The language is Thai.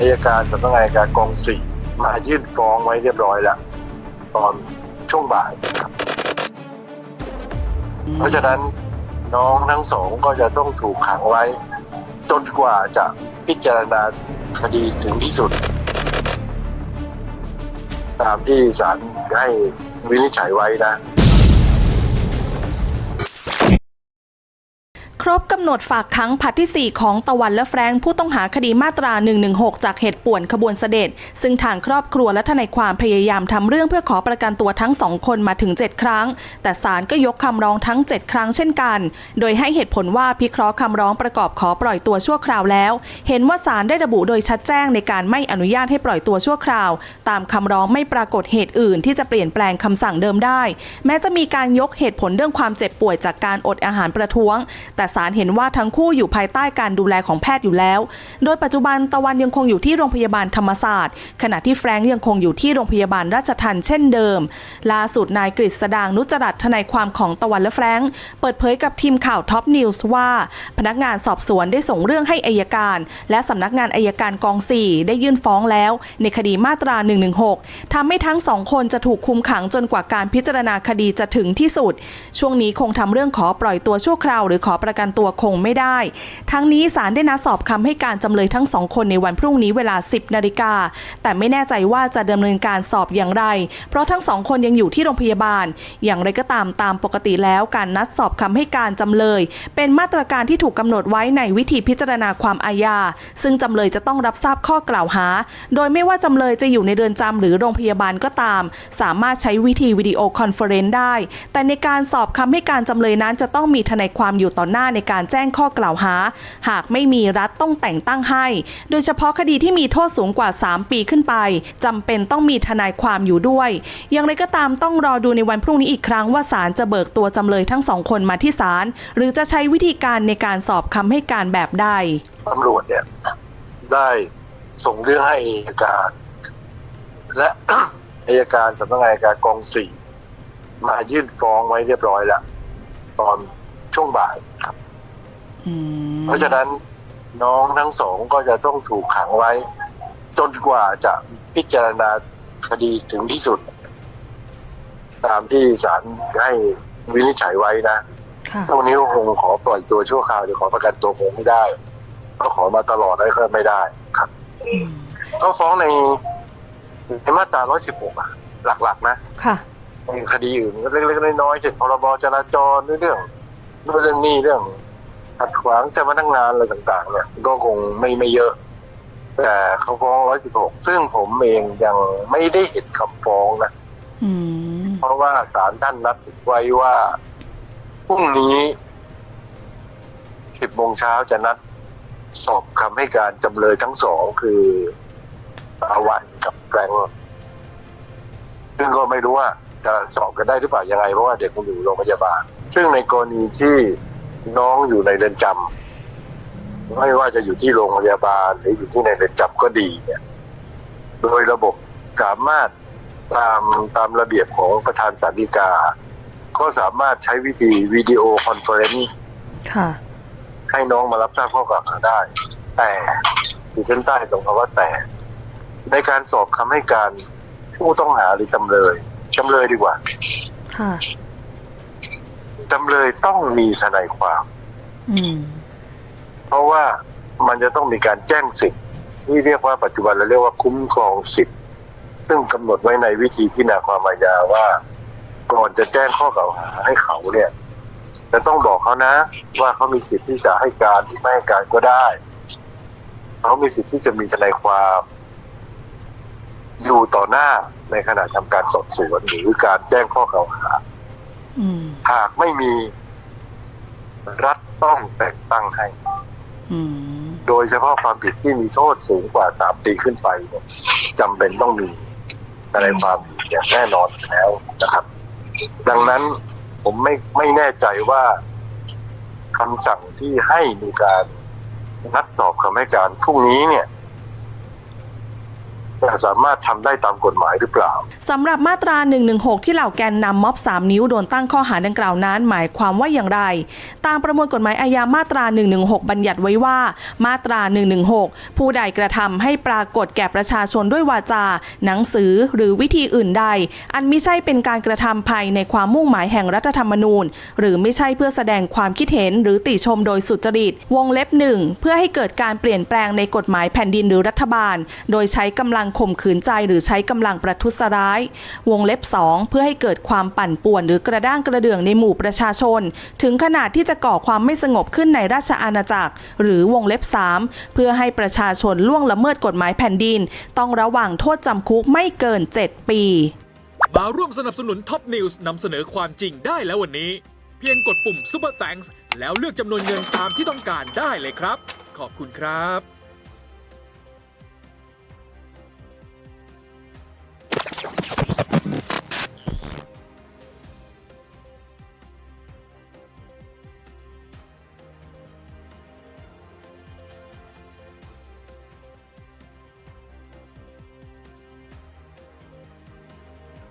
อายการสำนักงานการกองสี่มายื่นฟ้องไว้เรียบร้อยแล้ว ตอนช่วงบ่ายครับ เพราะฉะนั้นน้องทั้งสองก็จะต้องถูกขังไว้ จนกว่าจะพิจารณาคดีถึงที่สุด ตามที่ศาลให้วินิจฉัยไว้นะ ครบกำหนดฝากขังผลัดที่ 4 ของตะวันและแฟรงผู้ต้องหาคดีมาตรา 116 จากเหตุป่วนขบวนเสด็จ ซึ่งทางครอบครัวและทนายความพยายามทำเรื่องเพื่อขอประกันตัวทั้งสองคนมาถึง 7 ครั้ง แต่ศาลก็ยกคำร้องทั้ง 7 ครั้งเช่นกัน โดยให้เหตุผลว่าพิเคราะห์คำร้องประกอบขอปล่อยตัวชั่วคราวแล้ว เห็นว่าศาลได้ระบุโดยชัดแจ้งในการไม่อนุญาตให้ปล่อยตัวชั่วคราว ตามคำร้องไม่ปรากฏเหตุอื่น ที่จะเปลี่ยนแปลงคำสั่งเดิมได้ แม้จะมีการยกเหตุผลเรื่องความเจ็บป่วยจากการอดอาหารประท้วง แต่ศาลเห็นว่าทั้งคู่อยู่ภายใต้การดูแลของแพทย์อยู่แล้ว โดยปัจจุบันตะวันยังคงอยู่ที่โรงพยาบาลธรรมศาสตร์ ขณะที่แฟรงค์ยังคงอยู่ที่โรงพยาบาลราชทันเช่นเดิม ล่าสุดนายกฤษดางนุจรัตทนายความของตะวันและแฟรงค์เปิดเผยกับทีมข่าวท็อปนิวส์ว่า พนักงานสอบสวนได้ส่งเรื่องให้อายการ และสำนักงานอายการกอง 4 ได้ยื่นฟ้องแล้ว ในคดีมาตรา 116 ทำให้ทั้งสองคนจะถูกคุมขังจนกว่าการพิจารณาคดีจะถึงที่สุด ช่วงนี้คงทำเรื่องขอปล่อยตัวชั่วคราวหรือขอประกันกันตัวคงไม่ได้ ทั้งนี้ศาลได้นัดสอบคำให้การจำเลยทั้งสองคนในวันพรุ่งนี้เวลา 10นาฬิกาแต่ไม่แน่ใจว่าจะดำเนินการสอบอย่างไร เพราะทั้งสองคนยังอยู่ที่โรงพยาบาล อย่างไรก็ตามตามปกติแล้วการนัดสอบคำให้การจำเลย เป็นมาตรการที่ถูกกำหนดไว้ในวิธีพิจารณาความอาญาซึ่งจำเลยจะต้องรับทราบข้อกล่าวหา โดยไม่ว่าจำเลยจะอยู่ในเรือนจำหรือโรงพยาบาลก็ตาม สามารถใช้วิธีวิดีโอคอนเฟอเรนซ์ได้ แต่ในการสอบคำให้การจำเลยนั้นจะต้องมีทนายความอยู่ต่อหน้าในการแจ้งข้อกล่าวหา หากไม่มีรัฐต้องแต่งตั้งให้ โดยเฉพาะคดีที่มีโทษสูงกว่า 3 ปีขึ้นไปจำเป็นต้องมีทนายความอยู่ด้วย อย่างไรก็ตามต้องรอดูในวันพรุ่งนี้อีกครั้งว่าศาลจะเบิกตัวจำเลยทั้งสองคนมาที่ศาลหรือจะใช้วิธีการในการสอบคำให้การแบบใดตำรวจเนี่ยได้ส่งเรื่องให้อายการ และอายการสำนักงานอัยการกองสี่มายื่นฟ้องไว้เรียบร้อยแล้วตอนช่วงบ่าย เพราะฉะนั้นน้องทั้งสองก็จะต้องถูกขังไว้ จนกว่าจะพิจารณาคดีถึงที่สุด ตามที่ศาลให้วินิจฉัยไว้นะค่ะพวกนี้ก็คงขอปล่อยตัวชั่วคราวหรือขอประกันตัวคงไม่ได้ ก็ขอมาตลอดแล้วก็ไม่ได้ครับก็ฟ้องในในมาตรา 116อะ หลักๆ นะค่ะในคดีอื่นก็เล็กๆน้อยๆเช่นพรบจราจรเรื่องเรื่องนี้เรื่อง ขัดขวางเจ้าพนักงานอะไรต่างๆ เนี่ย ก็คงไม่ไม่เยอะ แต่เขาฟ้อง116ซึ่งผมเองยังไม่ได้เห็นคำฟ้องนะอืมเพราะว่าศาลท่านนัดไว้ว่าพรุ่งนี้สิบโมงเช้าจะนัดสอบคำให้การจำเลยทั้งสองคืออาวันกับแฟรงค์ซึ่งก็ไม่รู้ว่าจะสอบกันได้หรือเปล่ายังไงเพราะว่าเด็กมันอยู่โรงพยาบาล ซึ่งในกรณีที่ น้องอยู่ในเรือนจำไม่ว่าจะอยู่ที่โรงพยาบาล หรืออยู่ที่ในเรือนจำก็ดีเนี่ย โดยระบบสามารถตามตามระเบียบของประธานสาริกา ก็สามารถใช้วิธีวิดีโอคอนเฟอเรนซ์ค่ะให้น้องมารับทราบข้อกล่าวหาได้ แต่ดิฉันใต้ตรงคำว่าแต่ ในการสอบคำให้การผู้ต้องหาหรือจำเลยจำเลยดีกว่าค่ะ จำเลยต้องมีทนายความอืมเพราะว่ามันจะต้องมีการแจ้งสิทธิ์ที่เรียกว่าปัจจุบันเราเรียกว่าคุ้มครองสิทธิ์ซึ่งกำหนดไว้ในวิธีพิจารณาความอาญาว่า ก่อนจะแจ้งข้อกล่าวหาให้เขาเนี่ยจะต้องบอกเขานะ ว่าเขามีสิทธิ์ที่จะให้การหรือไม่ให้การก็ได้เขามีสิทธิ์ที่จะมีทนายความ อยู่ต่อหน้าในขณะทำการสอบสวนหรือการแจ้งข้อกล่าวหาอืม หากไม่มีรัฐต้องแต่งตั้งให้อืมโดยเฉพาะความผิดที่มีโทษสูงกว่าสามปีขึ้นไปเนี่ยจำเป็นต้องมีอะไรความผิดอย่างแน่นอนแล้วนะครับ ดังนั้นผมไม่ไม่แน่ใจว่าคำสั่งที่ให้มีการนัดสอบคำให้การพรุ่งนี้เนี่ย จะสามารถทำได้ตามกฎหมายหรือเปล่าสำหรับมาตรา 116 ที่เหล่าแกนนำม็อบ 3 นิ้วโดนตั้งข้อหาดังกล่าวนั้น หมายความว่าอย่างไร ตามประมวลกฎหมายอาญามาตรา 116 บัญญัติไว้ว่า มาตรา 116 ผู้ใดกระทำให้ปรากฏแก่ประชาชนด้วยวาจา หนังสือหรือวิธีอื่นใด อันไม่ใช่เป็นการกระทำภายในความมุ่งหมายแห่งรัฐธรรมนูญ หรือไม่ใช่เพื่อแสดงความคิดเห็นหรือติชมโดยสุจริต วงเล็บหนึ่งเพื่อให้เกิดการเปลี่ยนแปลงในกฎหมายแผ่นดินหรือรัฐบาล โดยใช้กำลังข่มขืนใจหรือใช้กำลังประทุษร้าย วงเล็บ 2 เพื่อให้เกิดความปั่นป่วนหรือกระด้างกระเดื่องในหมู่ประชาชน ถึงขนาดที่จะก่อความไม่สงบขึ้นในราชอาณาจักร หรือวงเล็บ 3 เพื่อให้ประชาชนล่วงละเมิดกฎหมายแผ่นดิน ต้องระวังโทษจำคุกไม่เกิน 7 ปี มาร่วมสนับสนุนท็อปนิวส์นำเสนอความจริงได้แล้ววันนี้ เพียงกดปุ่ม Super Thanks แล้วเลือกจำนวนเงินตามที่ต้องการได้เลยครับ ขอบคุณครับ